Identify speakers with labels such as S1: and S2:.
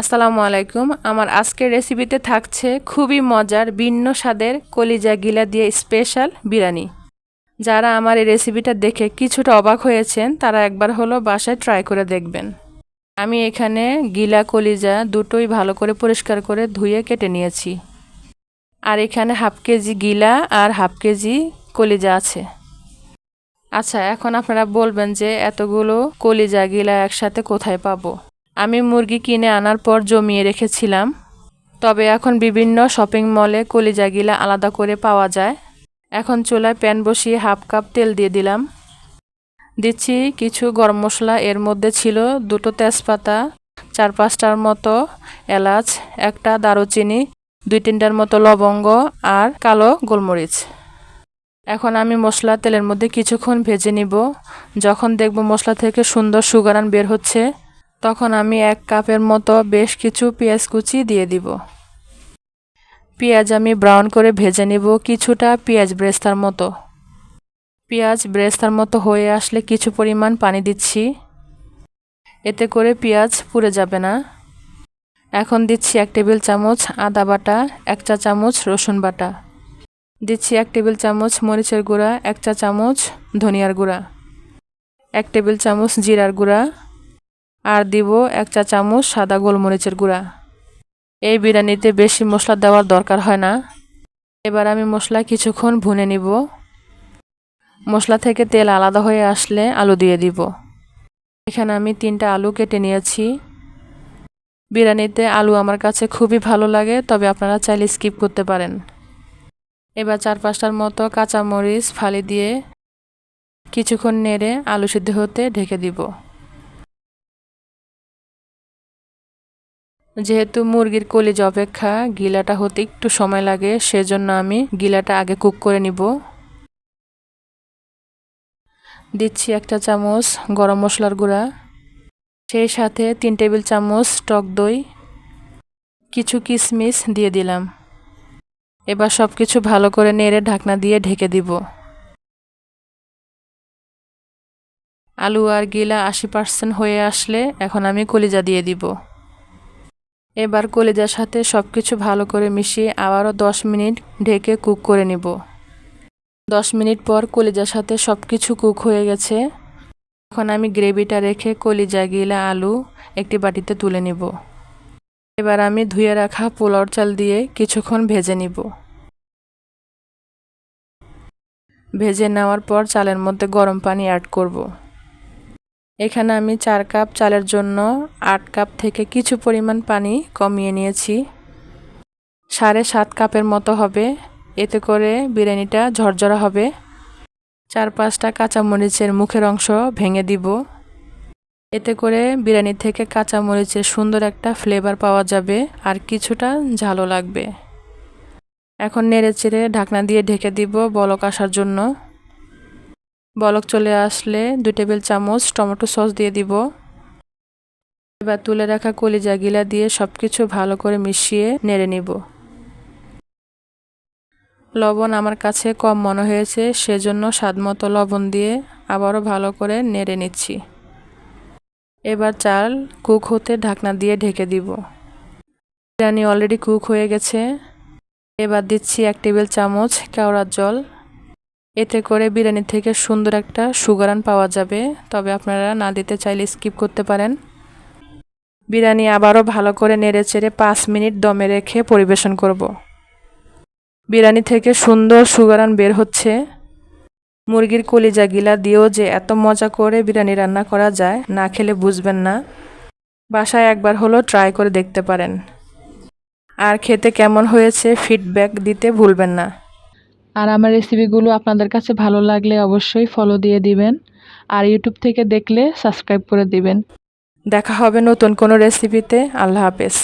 S1: আসসালামু আলাইকুম। আমার আজকের রেসিপিতে থাকছে খুবই মজার ভিন্ন স্বাদের কলিজা গিলা দিয়ে স্পেশাল বিরিয়ানি। যারা আমার এই রেসিপিটা দেখে কিছুটা অবাক হয়েছেন, তারা একবার হলো বাসায় ট্রাই করে দেখবেন। আমি এখানে গিলা কলিজা দুটোই ভালো করে পরিষ্কার করে ধুয়ে কেটে নিয়েছি। আর এখানে হাফ কেজি গিলা আর হাফ কেজি কলিজা আছে। আচ্ছা এখন আপনারা বলবেন যে এতগুলো কলিজা গিলা একসাথে কোথায় পাবো? আমি মুরগি কিনে আনার পর জমিয়ে রেখেছিলাম, তবে এখন বিভিন্ন শপিং মলে কলিজাগিলা আলাদা করে পাওয়া যায়। এখন চুলায় প্যান বসিয়ে হাফ কাপ তেল দিয়ে দিলাম। দিচ্ছি কিছু গরম মশলা, এর মধ্যে ছিল দুটো তেজপাতা, চার পাঁচটার মতো এলাচ, একটা দারুচিনি, দুই তিনটার মতো লবঙ্গ আর কালো গোলমরিচ। এখন আমি মশলা তেলের মধ্যে কিছুক্ষণ ভেজে নিব। যখন দেখব মশলা থেকে সুন্দর সুগারান বের হচ্ছে তখন আমি এক কাপের মতো বেশ কিছু পেঁয়াজ কুচি দিয়ে দিব। পেঁয়াজ আমি ব্রাউন করে ভেজে নিব কিছুটা পেঁয়াজ ব্রেস্তার মতো। পেঁয়াজ ব্রেস্তার মতো হয়ে আসলে কিছু পরিমাণ পানি দিচ্ছি। এতে করে পেঁয়াজ পুড়ে যাবে না। এখন দিচ্ছি এক টেবিল চামচ আদা বাটা, এক চা চামচ রসুন বাটা। দিচ্ছি এক টেবিল চামচ মরিচের গুঁড়া, এক চা চামচ ধনিয়ার গুঁড়া। এক টেবিল চামচ জিরার গুঁড়া। আর দিব এক চা চামচ সাদা গোলমরিচের গুঁড়া। এই বিরিয়ানিতে বেশি মশলা দেওয়ার দরকার হয় না। এবার আমি মশলা কিছুক্ষণ ভুনে নিব। মশলা থেকে তেল আলাদা হয়ে আসলে আলু দিয়ে দিব। এখানে আমি তিনটা আলু কেটে নিয়েছি। বিরিয়ানিতে আলু আমার কাছে খুবই ভালো লাগে, তবে আপনারা চাইলে স্কিপ করতে পারেন। এবার চার পাঁচটার মতো কাঁচামরিচ ফালি দিয়ে কিছুক্ষণ নেড়ে আলু সিদ্ধ হতে ঢেকে দিব। যেহেতু মুরগির কলিজ অপেক্ষা গিলাটা হতে একটু সময় লাগে, সেজন্য আমি গিলাটা আগে কুক করে নিব। দিচ্ছি একটা চামচ গরম মশলার গুঁড়া, সেই সাথে তিন টেবিল চামচ টক দই, কিছু কিশমিশ দিয়ে দিলাম। এবার সব কিছু ভালো করে নেড়ে ঢাকনা দিয়ে ঢেকে দিব। আলু আর গিলা আশি পার্সেন্ট হয়ে আসলে এখন আমি কলিজা দিয়ে দিব। এবার কলিজার সাথে সব কিছু ভালো করে মিশিয়ে আবারও দশ মিনিট ঢেকে কুক করে নিব। দশ মিনিট পর কলিজার সাথে সব কিছু কুক হয়ে গেছে। এখন আমি গ্রেভিটা রেখে কলিজা গিলা আলু একটি বাটিতে তুলে নিব। এবার আমি ধুয়ে রাখা পোলাওর চাল দিয়ে কিছুক্ষণ ভেজে নিব। ভেজে নেওয়ার পর চালের মধ্যে গরম পানি অ্যাড করব। এখানে আমি চার কাপ চালের জন্য আট কাপ থেকে কিছু পরিমাণ পানি কমিয়ে নিয়েছি। সাড়ে সাত কাপের মতো হবে। এতে করে বিরিয়ানিটা ঝরঝরা হবে। চার পাঁচটা কাঁচামরিচের মুখের অংশ ভেঙে দিব। এতে করে বিরিয়ানি থেকে কাঁচামরিচের সুন্দর একটা ফ্লেভার পাওয়া যাবে আর কিছুটা ঝালও লাগবে। এখন নেড়ে চেড়ে ঢাকনা দিয়ে ঢেকে দিব বলক আসার জন্য। বলক চলে আসলে দুই টেবিল চামচ টমেটো সস দিয়ে দিব। এবার তুলে রাখা কলিজা গিলা দিয়ে সব কিছু ভালো করে মিশিয়ে নেড়ে নিব। লবণ আমার কাছে কম মনে হয়েছে, সেজন্য স্বাদমতো লবণ দিয়ে আবারও ভালো করে নেড়ে নিচ্ছি। এবার চাল কুক হতে ঢাকনা দিয়ে ঢেকে দিব। বিরিয়ানি অলরেডি কুক হয়ে গেছে। এবার দিচ্ছি এক টেবিল চামচ কেওড়ার জল। এতে করে বিরিয়ানি থেকে সুন্দর একটা সুগারান পাওয়া যাবে, তবে আপনারা না দিতে চাইলে স্কিপ করতে পারেন। বিরিয়ানি আবারও ভালো করে নেড়ে চেড়ে পাঁচ মিনিট দমে রেখে পরিবেশন করব। বিরিয়ানি থেকে সুন্দর সুগারান বের হচ্ছে। মুরগির কলিজা গিলা দিয়েও যে এত মজা করে বিরিয়ানি রান্না করা যায়, না খেলে বুঝবেন না। বাসায় একবার হলো ট্রাই করে দেখতে পারেন। আর খেতে কেমন হয়েছে ফিডব্যাক দিতে ভুলবেন না। আর আমার রেসিপিগুলো আপনাদের কাছে ভালো লাগলে অবশ্যই ফলো দিয়ে দিবেন। আর ইউটিউব থেকে দেখলে সাবস্ক্রাইব করে দিবেন। দেখা হবে নতুন কোনো রেসিপিতে আল্লাহ হাফেজ।